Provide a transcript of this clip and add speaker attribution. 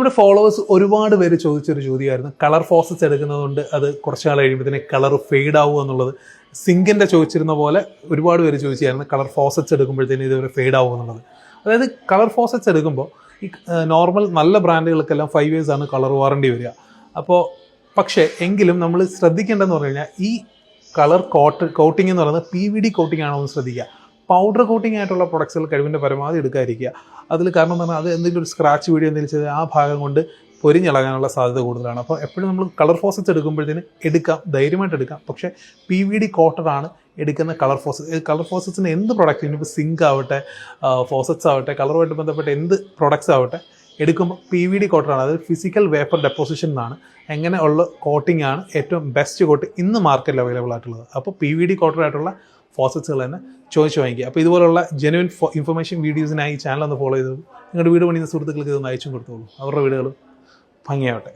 Speaker 1: നമ്മുടെ ഫോളോവേഴ്സ് ഒരുപാട് പേര് ചോദിച്ചൊരു ചോദ്യമായിരുന്നു. കളർ ഫോസറ്റ്സ് എടുക്കുന്നതുകൊണ്ട് അത് കുറച്ച് നാൾ കഴിയുമ്പോഴത്തേനെ കളർ ഫെയ്ഡ് ആവുക എന്നുള്ളത്. സിങ്കിന്റെ ചോദിച്ചിരുന്ന പോലെ ഒരുപാട് പേര് ചോദിച്ചായിരുന്നു കളർ ഫോസറ്റ്സ് എടുക്കുമ്പോഴത്തേന് ഇതുവരെ ഫെയ്ഡ് ആവുക എന്നുള്ളത്. അതായത് കളർ ഫോസറ്റ്സ് എടുക്കുമ്പോൾ ഈ നോർമൽ നല്ല ബ്രാൻഡുകൾക്കെല്ലാം ഫൈവ് ഇയേഴ്സ് ആണ് കളർ വാറണ്ടി വരിക. അപ്പോൾ പക്ഷേ എങ്കിലും നമ്മൾ ശ്രദ്ധിക്കേണ്ടതെന്ന് പറഞ്ഞു കഴിഞ്ഞാൽ ഈ കളർ കോട്ട് കോട്ടിംഗ് എന്ന് പറയുന്നത് പി വി ഡി കോട്ടിംഗ് ആണോ എന്ന് ശ്രദ്ധിക്കുക. പൗഡർ കോട്ടിംഗ് ആയിട്ടുള്ള പ്രൊഡക്ട്സുകൾ കഴിവിന്റെ പരമാവധി എടുക്കാതിരിക്കുക. അതിൽ കാരണം എന്ന് പറഞ്ഞാൽ അത് എന്തെങ്കിലും ഒരു സ്ക്രാച്ച് വീഡിയോ എന്തെങ്കിലും ചെയ്ത് ആ ഭാഗം കൊണ്ട് പൊരിഞ്ഞിളകാനുള്ള സാധ്യത കൂടുതലാണ്. അപ്പോൾ എപ്പോഴും നമ്മൾ കളർ ഫോസറ്റ്സ് എടുക്കുമ്പോഴത്തേന് എടുക്കാം ധൈര്യമായിട്ട് എടുക്കാം. പക്ഷേ പി വി ഡി കോട്ടറാണ് എടുക്കുന്ന കളർ ഫോസറ്റ് കളർ ഫോസറ്റ്സിന് എന്ത് പ്രൊഡക്റ്റ് ഇനിയിപ്പോൾ സിങ്ക് ആവട്ടെ ഫോസറ്റ്സ് ആവട്ടെ കളറുമായിട്ട് ബന്ധപ്പെട്ട എന്ത് പ്രൊഡക്ട്സ് ആവട്ടെ എടുക്കുമ്പോൾ പി വി ഡി കോട്ടറാണ് അതായത് ഫിസിക്കൽ വേപ്പർ ഡെപ്പോസിഷൻ എന്നാണ്. എങ്ങനെ ഉള്ള കോട്ടിംഗ് ആണ് ഏറ്റവും ബെസ്റ്റ് കോട്ട് ഇന്ന് മാർക്കറ്റിൽ അവൈലബിൾ ആയിട്ടുള്ളത്. അപ്പോൾ പി വി ഡി കോട്ടറായിട്ടുള്ള ഫോസറ്റ്സുകൾ തന്നെ ചോദിച്ചു വാങ്ങിക്കുക. അപ്പോൾ ഇതുപോലുള്ള ജെനുവിൻ ഇൻഫർമേഷൻ വീഡിയോസിനായി ചാനൽ ഒന്ന് ഫോളോ ചെയ്തു നിങ്ങളുടെ വീട് പണിയുന്ന സുഹൃത്തുക്കൾക്ക് ഇതൊന്ന് അയച്ചും കൊടുത്തോളൂ. അവരുടെ വീടുകളും ഭംഗിയാവട്ടെ.